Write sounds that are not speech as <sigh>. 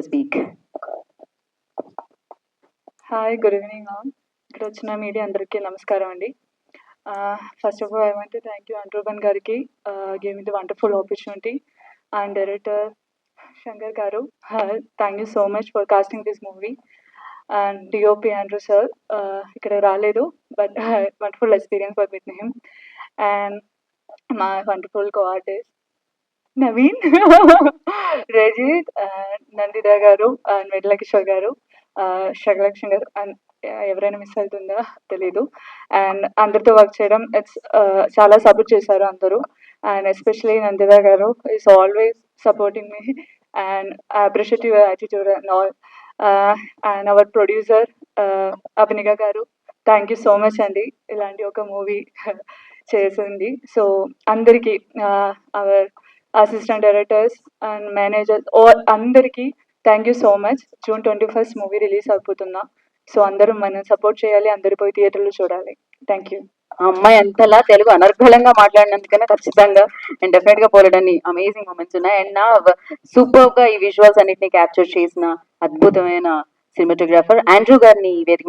To speak hi good evening all ఇక్కడ వచ్చిన media అందరికీ నమస్కారం అండి. First of all I want thank you అండ్రూబన్ గారికి giving me the wonderful opportunity and director Shankar garu thank you so much for casting this movie and D O P Andrew sir ఇక్కడ రాలేదు but wonderful experience for with him and మా wonderful co artist Naveen Rajith Nandita garu and వెడ్ల Kishore గారు శగలక్ష్మి గారు ఎవరైనా miss అవుతుందా తెలీదు. And అందరితో work చేయడం ఇట్స్ చాలా సపోర్ట్ చేశారు అందరూ. And especially Nandita garu is always supporting me and appreciate your attitude and all and our producer Abhinika garu thank you so much అండి. ఇలాంటి ఒక మూవీ <laughs> చేసింది. సో అందరికీ our assistant directors and managers all అందరికీ thank you so much June twenty first movie release అయిపోతున్నా so అందరూ మనం support చేయాలి అందరు పోయి థియేటర్లు చూడాలి. థ్యాంక్ యూ అమ్మాయి అంతలా తెలుగు అనర్గళంగా మాట్లాడినందుకనే ఖచ్చితంగా అండ్ డెఫినెట్గా పోలేడని అమేజింగ్ మూమెంట్స్ ఉన్నాయి. అండ్ నా సూపర్గా ఈ విజువల్స్ అన్నిటిని క్యాప్చర్ చేసిన అద్భుతమైన సినిమాటోగ్రాఫర్ ఆండ్రూ గారిని వేదిక